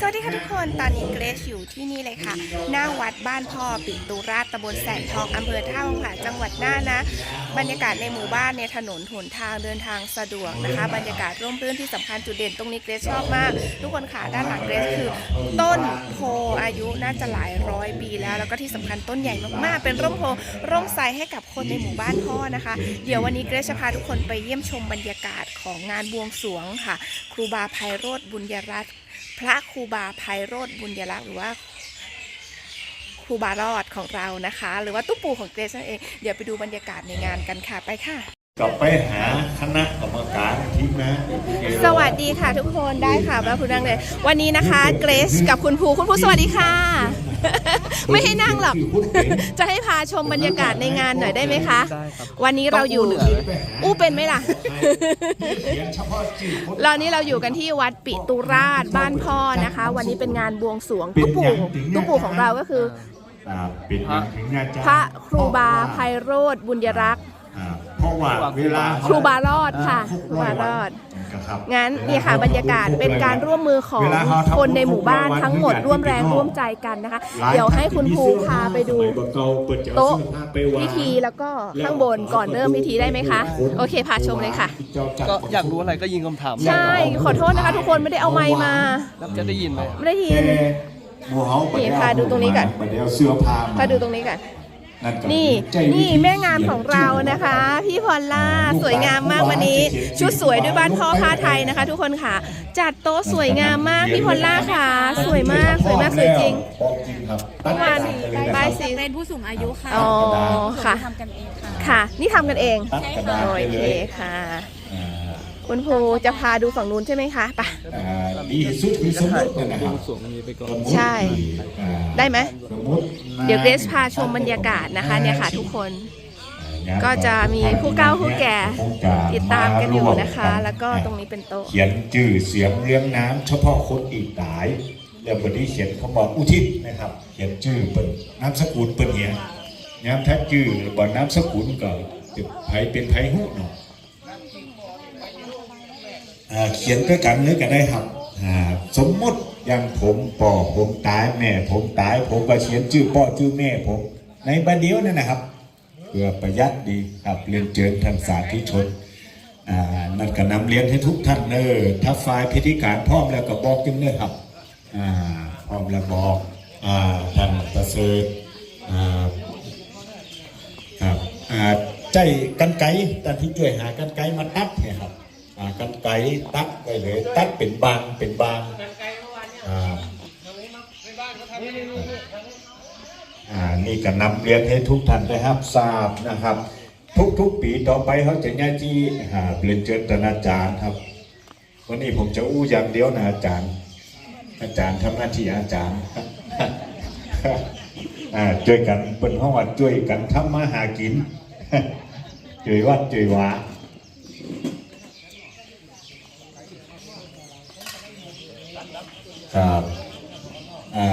สวัสดีค่ะทุกคน ตอนนี้เกรซอยู่ที่นี่เลยค่ะ หน้าวัดบ้านพ่อปิตุราชตำบลแสงทองอำเภอท่าวังผาจังหวัดน่านนะ บรรยากาศในหมู่บ้านเนี่ยถนนหนทางเดินทางสะดวกนะคะ บรรยากาศร่มรื่นที่สำคัญจุดเด่นตรงนี้เกรซชอบมาก ทุกคนค่ะด้านหลังเกรซคือ ต้นโพอายุน่าจะหลายร้อยปีแล้ว แล้วก็ที่สำคัญต้นใหญ่มากๆ เป็นร่มโพร่มไทรให้กับคนในหมู่บ้านพ่อนะคะ เดี๋ยววันนี้เกรซจะพาทุกคนไปเยี่ยมชมบรรยากาศของงานบวงสรวงค่ะ ครูบาไพโรธบุญยรัตน์ พระครูบาไพโรธบุญยรัตน์หรือว่าครูบารอดของเรานะคะ หรือว่าตู้ปู่ของเกรซนั่นเอง เดี๋ยวไปดูบรรยากาศในงานกันค่ะไปค่ะ กลับไปหาคณะกรรมการทิ้งนะสวัสดีค่ะทุกคนได้ค่ะมาคุณนั่งเลยวันนี้นะคะ เกรซกับคุณภูคุณภูสวัสดีค่ะ ไม่ให้นั่งหรอก จะให้พาชมบรรยากาศในงานหน่อยได้ไหมคะได้วันนี้เราอยู่อู้เหนืออู้เป็นไหมล่ะเรานี้เราอยู่กันที่วัดปิตุราชบ้านพ่อนะคะ วันนี้เป็นงานบวงสรวงตู้ปู่ตู้ปู่ของเราก็คือพระครูบาไพโรธบุญยรักษ์เพราะว่าเวลาครูบารอดค่ะครูบารอด ครับงั้นนี่ค่ะบรรยากาศเป็นการร่วมมือของคนในหมู่บ้านทั้งหมดร่วมแรงร่วมใจกันนะคะ เดี๋ยวให้คุณภูพาไปดูโต๊ะพิธีแล้วก็ข้างบนก่อนเริ่มพิธีได้ไหมคะ โอเคพาชมเลยค่ะ ก็อยากรู้อะไรก็ยิงคำถามใช่ ขอโทษนะคะ ทุกคนไม่ได้เอาไมค์มาแล้วจะได้ยินไหมไม่ได้ยินหมู่เฮานี่พาดูตรงนี้ก่อนบัดเดี๋ยวเสื้อผ้ามาพาดูตรงนี้กันนั่ก็ นี่ใจวิธีนี่แม่งามของเรานะคะ พี่พอลล่าสวยงามมากวันนี้ ชุดสวยด้วยบ้านพ่อผ้าไทยนะคะ ทุกคนค่ะ จัดโต๊ะสวยงามมากพี่พอลล่าค่ะ สวยมากสวยมากสวยจริงบอกจริงครับเมื่อวานตั้งใจเลยนะบายสีเป็นผู้สูงอายุค่ะอ๋อค่ะทำกันเองค่ะค่ะนี่ทำกันเองตั้งกระดาษโอไปเคเลยค่ะ อ่าคุณภูจะพาดูฝั่งนู้นใช่ไหมคะไปอ่าดีที่สุดคือสมมตินะคบรัวบงสรวงมีไปก่อน ใช่ อ่าได้ไหม สมมติเดี๋ยวเกรซพาชมบรรยากาศนะคะเนี่ยค่ะทุกคนก็จะมีผู้เฒ่าผู้แก่ติดตามกันอยู่นะคะ แล้วก็ตรงนี้เป็นโต๊ะ เขียนชื่อเสียงเลี้ยงน้ำเฉพาะคนอีกตายแล้วบนที่เขียนเขาบอกอุทิศนะครับ เขียนชื่อเปิดน้ำสกุลเปิดเหียย้ำถ้าชื่อบ่น้ำสกุลก็จะไผเป็นไผหูเนาะอ่า เขียนด้วยกันเลยก็ได้ครับสมมติอย่างผมป่อผมตายแม่ ผมตาย ผมก็เขียนชื่อป่อชื่อแม่ผมในบันเดียวนั่นนะครับเพื่อประหยัดดีครับเรียนเชิญท่านสาธุชนนั่นก็นำเรียนให้ทุกท่านเนอถ้าฝ่ายพิธีการพร้อมแล้วก็บอกกันเนอครับพร้อมแล้วบอกอท่านประเสริฐครับใจกันไกท่านที่ช่วยหากันไกมาตัดเนี่ยครับ อ่ากันไกตัดไปเลย ตัดเป็นบางเป็นบางอ่าอ่านี่ก็นำเรียนให้ทุกท่านได้รับทราบนะครับ ทุกๆปีต่อไปเขาจะย้ายที่อ่าเรียนเชิญท่านอาจารย์ครับ วันนี้ผมจะอู้อย่างเดียวนะอาจารย์ อาจารย์ทำหน้าที่อาจารย์อ่าช่วยกันเป็นห้องวัดช่วยกันทำมาหากินช่วยวัดช่วยวา ครับอ่า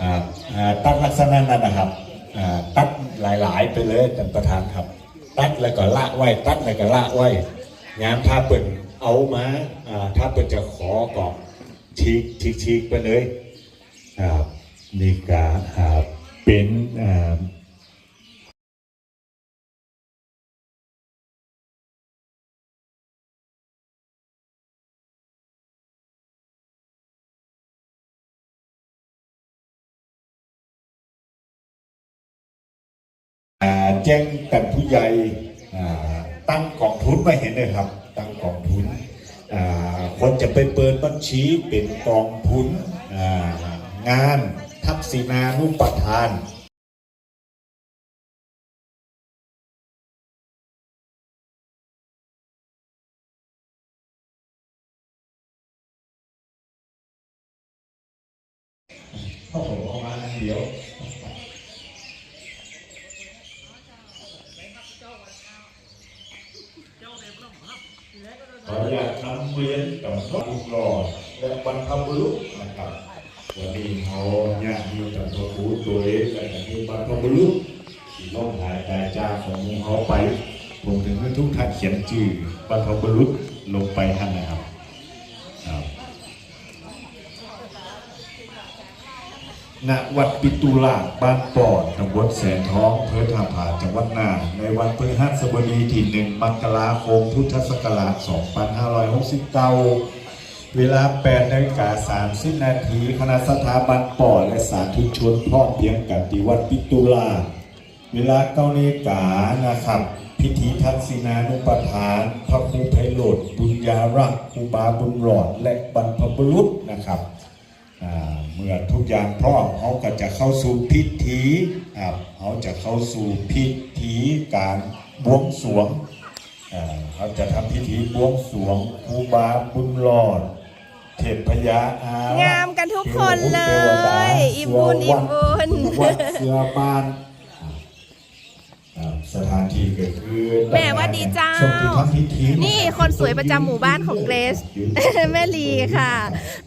อ่าอ่าตัดลักษณะนั้นนะครับตัดหลาย ๆ ไปเลยท่านประธานครับ ตัดแล้วก็ละไว้ตัดแล้วก็ละไว้งานถ้าเปิดเอามาอ่าถ้าเปิดจะขอก่อบชีกชีกชีกไปเลยอ่านี่ก็อ่าเป็น แจ้งกันผู้ใหญ่ตั้งกองทุนไว้เห็นเลยครับ ตั้งกองทุนคนจะไปเปิดบัญชีเป็นกองทุนงานทักษิณานุปทานโอ้โหประมาเดี๋ยว ออนุญาตนำเรียนกับพระบุตรและบรรพบุรุษนะครับวันนี้เขาญาติโยมีแต่ตัวผู้ตัวเองและมีบรรพบุรุษที่ล่องหายใจจากของเขาไปผมถึงให้ทุกท่านเขียนชื่อบรรพบุรุษลงไปท่านนะครับ ณวัดปิตุลาบ้านปอดตำบลแสนท้องอำเภอท่าผาจังหวัดน่านในวันพฤหัสบดีที่หนึ่งมกราคมพุทธศักราช 2569 เวลา8นาฬิกา30 นาทีคณะสถาบันปอดและสาธุชนพร้อมเพียงกันที่วัดปิตุลา เวลาเก้านาฬิกานะครับ พิธีทักษิณานุปทาน พระครูไพโรธบุญญารักษ์ครูบาบุญหลอดและบรรพบุรุษนะครับ เมื่อทุกอย่างพร้อมเขาก็จะเข้าสู่พิธีครับเขาจะเข้าสู่พิธีการบวงสรวงอ่าเขาจะทำพิธีบวงสรวงครูบาบุญรอด เทพยาอางามกันทุกคนเลย อิ่มบุญอิ่มบุญวัดเสือบานอ่าสถานที่ก็คือ แม่ว่าดีเจ้าช่วงที่ทำพิธีนี่คนสวยประจำหมู่บ้านของเกรซแม่ลีค่ะ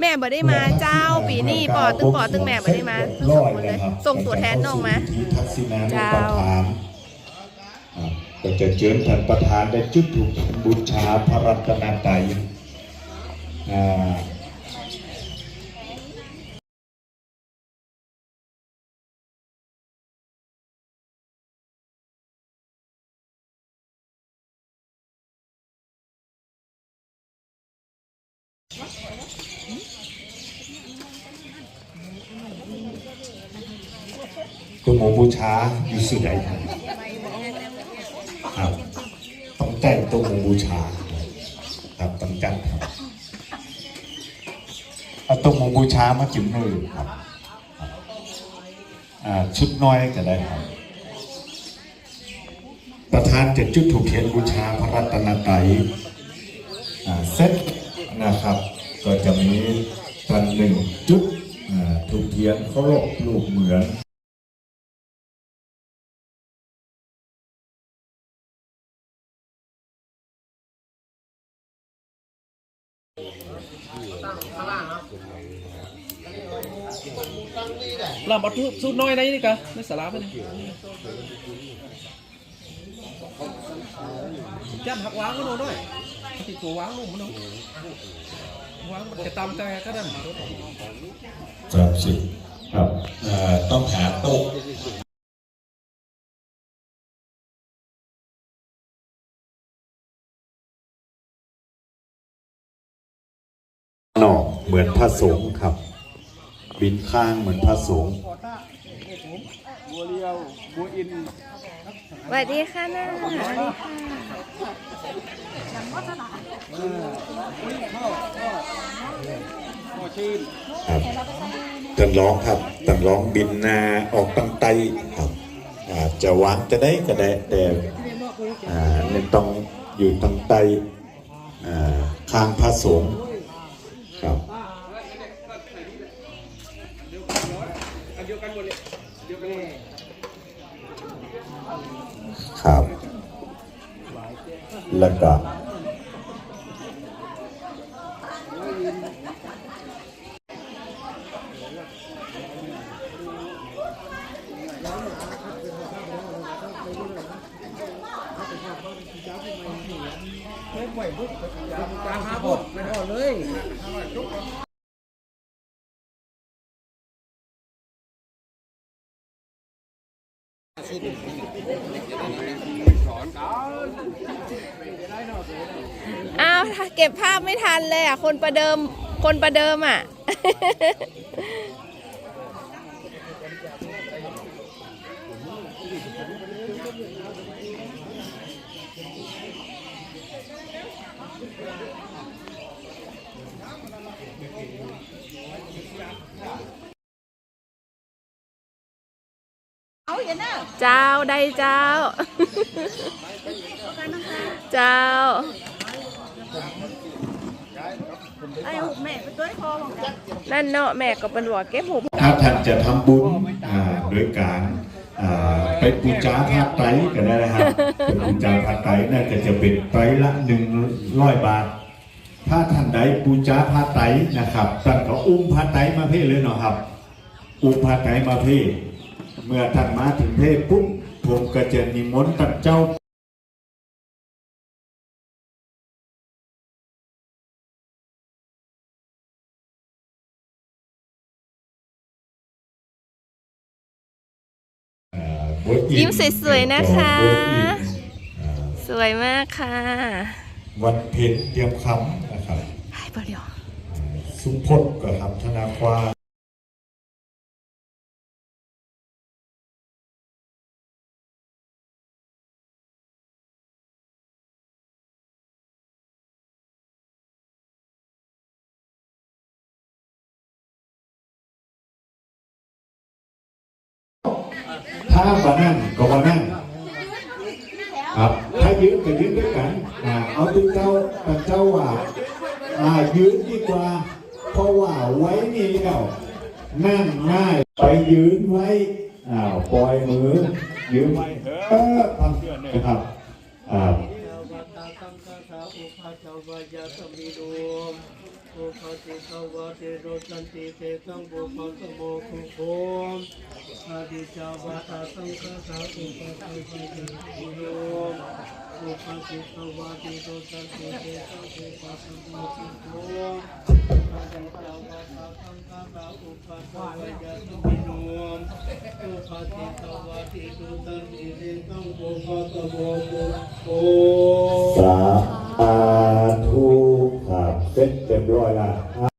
แม่บ่ได้มาเจ้าปีนี้ปอตึงปอตึงแม่บ่ได้มาทั้งสองคนเลย ส่งตัวแทนน้องมาพิธีทักษิณานุเจ้าปทานอ่าก็จะเชิญท่านประธานได้จุดถูกบูชาพระรัตนตรัยอ่า ตัวหมูบูชาอยู่สุดใดครับต้องแต่งตัวหมูบูชาครับต้องจัดครับเอาตัวหมูบูชามาจิ้มมือครับครับชุดน้อยก็ได้ครับ ประธานเจะจุดถูกเทียนบูชาพระรัตนตรัยเซตนะครับ ก็จะมีกันหนึ่งจุดถูกเทียนเคารพรูปเหมือน เรามาทุสุดน้อยในนี่กะในสาราไปนี่จันหักว้างก็โน่นด้วยติดตัวว้างลงมันโน่นว้างมันจะตามแต่ก็ได้ครับสิครับต้องหาโต๊ะ เหมือนพระสงฆ์ครับ บินข้างเหมือนพระสงฆ์บัวเรียวบัวอินสวัสดีค่ะน้าสวัสดีค่ะบัวชื่นครับตันร้องครับตันร้องบินนาออกตั้งไตครับอ่าจะวางจะได้ก็ได้แต่อ่าเนี่ยต้องอยู่ตั้งไตอ่าข้างพระสงฆ์ครับ เดียวกันหมดเลยเดียวกันหมดครับ แล้วก็อ้าวถ้าเเอาเก็บภาพไม่ทันเลยอะ คนประเดิม คนประเดิมอะ เจ้าได้เจ้า เจ้านั่นเนาะแม่ก็เป็นหัวเก็บหูถ้าท่านจะทำบุญอ่าโดยการอ่าไปปูจาพระไตรก็ได้นะครับเป็นปูจาพระไตรน่าจะจะเป็นไตรละหนึ่งร้อยบาท ถ้าท่านใดปูจาพระไตรนะครับท่านก็อุ้มพระไตรมาเพ่เลยเนาะครับ อุ้มพระไตรมาเพ่ เมื่อท่านมาถึงเทพปุ๊บผมก็จะนิมนต์ท่านเจ้ายิ้มสวยๆนะคะ สวยมากค่ะ วัดเพ็ญเตรียมคำนะครับให้เปล่าสุพจน์กับครับธนาควา ถ้ามานั่งก็มานั่งครับถ้ายืนก็ยืนด้วยกันอ่าเอาตึงเจ้าตึงเจ้าว่าอ่ายืนดีกว่า เพราะว่าไว้นี่แล้วนั่งง่ายไปยืนไว้อ้าวปล่อยมือยืนไว้เออทำนะครับอ่า เจ้าวัตตาสังฆาสาอุปาเจ้าวายาสมิโดมอุปาติสวะเตโรจันติเตสังโฆปัสสโมคุโคมอาดิจาวัตาสังฆาสาอุปาเจ้าวายาสมิโดมอุปาติสวะเตโรจันติเตสังโฆปัสสโมคุโคมอาดิจาวัตาสังฆาสาอุปาเจ้าวายาสมิโดมอุปาติสวะเตโรจันติเตสังโฆปัสสโมคุโคมสาธุ เสร็จเรียบร้อยละ